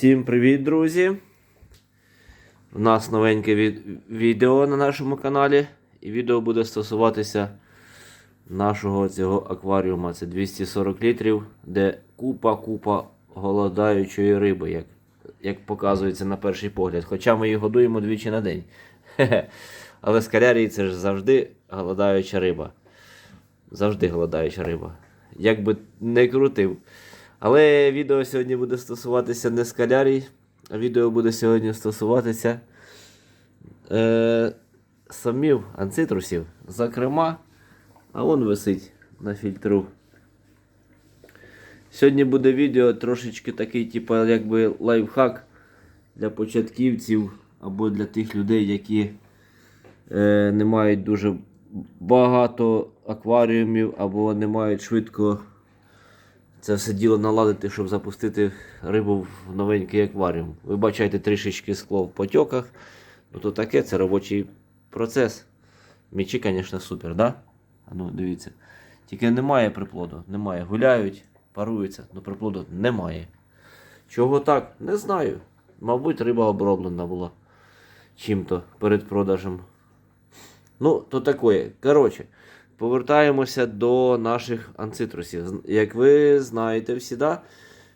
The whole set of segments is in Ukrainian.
Всім привіт, друзі! У нас новеньке від... відео на нашому каналі. І відео буде стосуватися нашого цього акваріума. Це 240 літрів, де купа-купа голодаючої риби, як, як показується на перший погляд. Хоча ми її годуємо двічі на день. Хе-хе. Але скалярії це ж завжди голодаюча риба. Завжди голодаюча риба. Як би не крутив. Але відео сьогодні буде стосуватися не скалярій, а відео буде сьогодні стосуватися е, самів анцитрусів. Зокрема, а он висить на фільтру. Сьогодні буде відео трошечки такий, типу, якби лайфхак для початківців або для тих людей, які е, не мають дуже багато акваріумів або не мають швидко це все діло наладити, щоб запустити рибу в новенький акваріум. Ви бачите трішечки скло в потьоках. Ну то таке, це робочий процес. Мічі, звісно, супер, да? Ну, дивіться. Тільки немає приплоду. Немає. Гуляють, паруються, але приплоду немає. Чого так? Не знаю. Мабуть, риба оброблена була чим-то перед продажем. Ну, то таке. Коротше, повертаємося до наших анцитрусів. Як ви знаєте всі, да,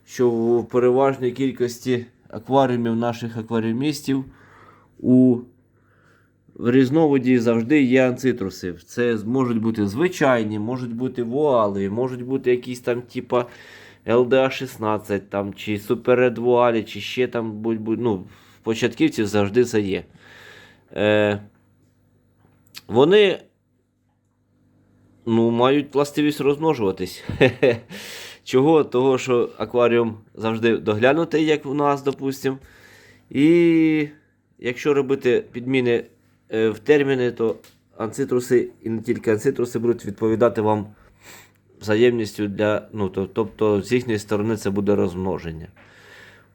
що в переважній кількості акваріумів наших акваріумістів у в різновиді завжди є анцитруси. Це можуть бути звичайні, можуть бути вуалові, можуть бути якісь там, типа LDA16, там, чи Super вуалі, чи ще там будь, будь, ну, в початківців завжди це є. Е, вони ну, мають властивість розмножуватись. Чого? Того, що акваріум завжди доглянутий, як у нас, допустимо. І якщо робити підміни е, в терміни, то анцитруси і не тільки анцитруси будуть відповідати вам взаємністю для. Ну, то, тобто, з їхньої сторони це буде розмноження.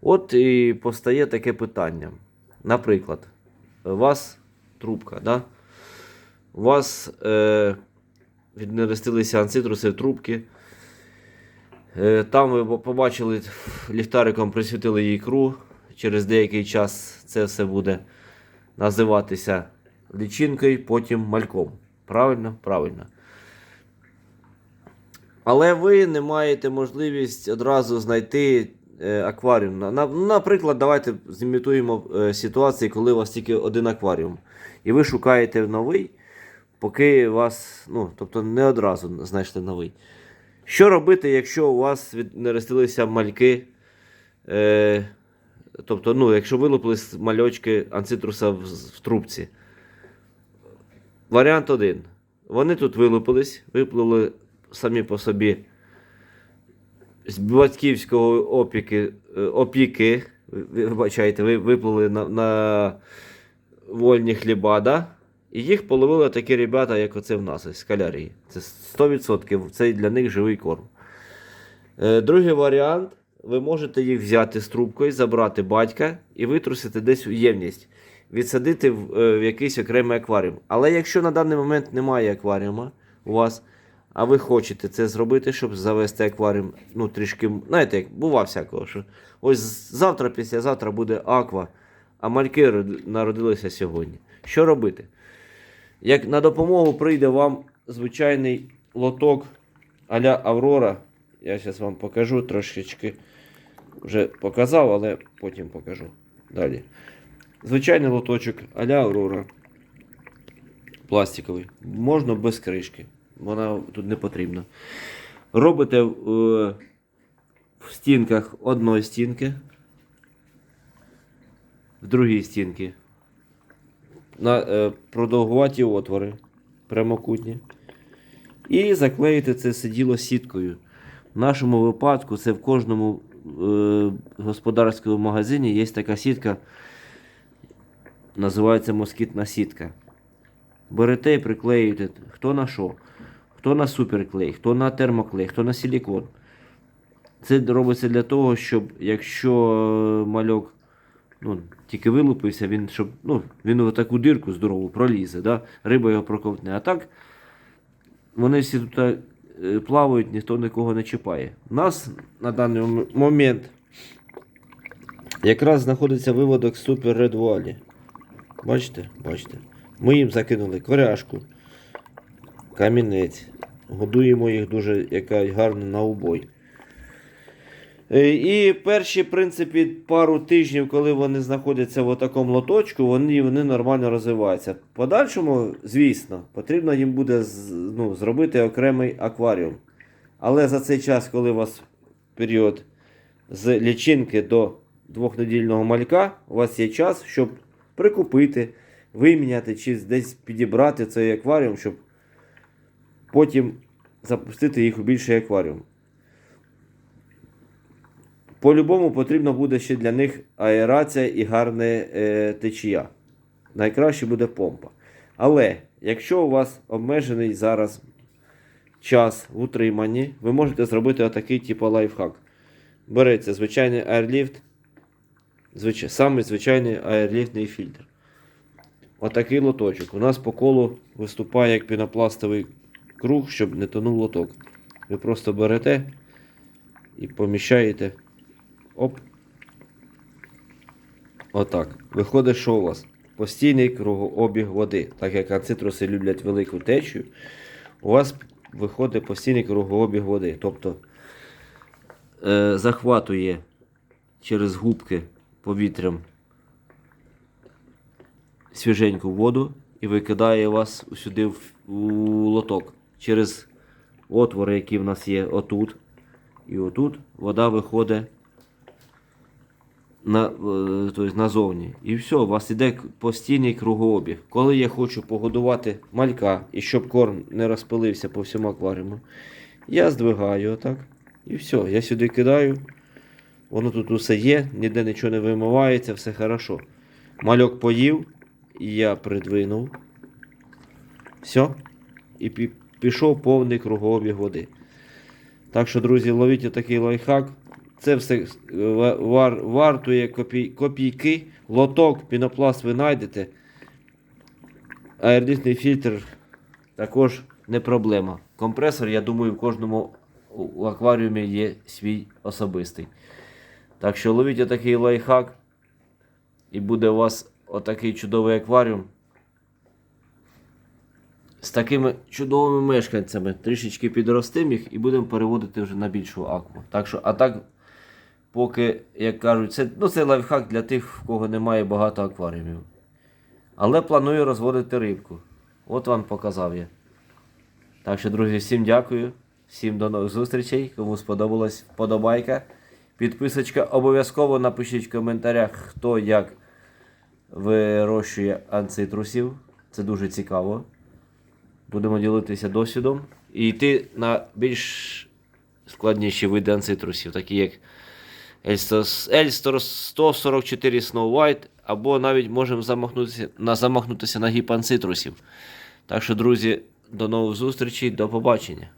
От і постає таке питання. Наприклад, у вас трубка, да? у вас е, віднерестилися анцитруси трубки. Е, Там ви побачили ліхтариком присвітили ікру. Через деякий час це все буде називатися лічинкою, потім мальком. Правильно? Правильно. Але ви не маєте можливість одразу знайти е, акваріум. На- на- Наприклад, давайте зімітуємо е, ситуації, коли у вас тільки один акваріум. І ви шукаєте новий, поки вас, ну, тобто не одразу знайшли новий. Що робити, якщо у вас не віднерестилися мальки? Е, тобто, ну, якщо вилупились мальочки анцитруса в, в трубці? Варіант один. Вони тут вилупились, виплили самі по собі з батьківського опіки, е, опіки. Ви ви вибачайте, ви виплили на, на вольні хліба, да? І їх половили такі ребята, як оце в нас, скалярії. Це 100%, це для них живий корм. Е, другий варіант. Ви можете їх взяти з трубкою, забрати батька і витрусити десь у ємність, відсадити в, е, в якийсь окремий акваріум. Але якщо на даний момент немає акваріума у вас, а ви хочете це зробити, щоб завести акваріум, ну трішки, знаєте, як бува всякого, що ось завтра, післязавтра буде аква, а мальки народилися сьогодні. Що робити? Як на допомогу прийде вам звичайний лоток а-ля Аврора, я зараз вам покажу трошечки. Вже показав, але потім покажу. Далі. Звичайний лоточок а-ля Аврора. Пластиковий. Можна без кришки. Вона тут не потрібна. Робите е, в стінках одної стінки, в другій стінки. На е, продовгуваті отвори прямокутні. І заклеїти це сиділо сіткою. В нашому випадку це в кожному е, господарському магазині є така сітка, називається москітна сітка. Берете і приклеюєте хто на що, хто на суперклей, хто на термоклей, хто на силікон. Це робиться для того, щоб якщо е, мальок ну, тільки вилупився, він щоб ну, він в таку дирку здорову пролізе, да? риба його проковтне. А так вони всі тут е, плавають, ніхто нікого не чіпає. У нас на даний момент якраз знаходиться виводок Red Valley. Бачите? Бачите. Ми їм закинули коряшку, камінець. Годуємо їх дуже яка гарно на убой. Е, І перші, в принципі, пару тижнів, коли вони знаходяться в такому лоточку, вони, вони нормально розвиваються. Подальшому, звісно, потрібно їм буде ну, зробити окремий акваріум. Але за цей час, коли у вас період з лічинки до двохнедільного малька, у вас є час, щоб прикупити, виміняти чи десь підібрати цей акваріум, щоб потім запустити їх у більший акваріум. По-любому потрібно буде ще для них аерація і гарна е, течія. Найкраще буде помпа. Але якщо у вас обмежений зараз час в утриманні, ви можете зробити отакий типу лайфхак. Береться звичайний аерліфт, звичай, самий звичайний аерліфтний фільтр. Отакий лоточок. У нас по колу виступає як пінопластовий круг, щоб не тонув лоток. Ви просто берете і поміщаєте. Оп. Отак. Виходить, що у вас? Постійний кругообіг води. Так як ацитруси люблять велику течію, у вас виходить постійний кругообіг води. Тобто е, захватує через губки повітрям свіженьку воду і викидає вас сюди в, у лоток. Через отвори, які в нас є отут. І отут вода виходить на, тобто назовні. І все, у вас іде к- постійний кругообіг. Коли я хочу погодувати малька і щоб корм не розпилився по всьому акваріуму, я здвигаю отак. І все, я сюди кидаю. Воно тут усе є, ніде нічого не вимивається, все хорошо. Мальок поїв, я придвинув. Все. І пішов повний кругообіг води. Так що, друзі, ловіть отакий лайфхак. Це все е, вар, вартує копій, копійки. Лоток, пінопласт ви знайдете. Аердитний фільтр також не проблема. Компресор, я думаю, в кожному у акваріумі є свій особистий. Так що ловіть отакий лайфхак. І буде у вас отакий чудовий акваріум. З такими чудовими мешканцями трішечки підростимо їх і будемо переводити вже на більшу акву. Так що, а так, поки, як кажуть, це, ну, це лайфхак для тих, в кого немає багато акваріумів. Але планую розводити рибку. От вам показав я. Так що, друзі, всім дякую. Всім до нових зустрічей. Кому сподобалась вподобайка. Підписочка. Обов'язково напишіть в коментарях, хто як вирощує анцитрусів. Це дуже цікаво. Будемо ділитися досвідом і йти на більш складніші види анцитрусів, такі як Elster 144 Snow White, або навіть можемо замахнутися на, замахнутися на гіпанцитрусів. Так що, друзі, до нових зустрічей, до побачення.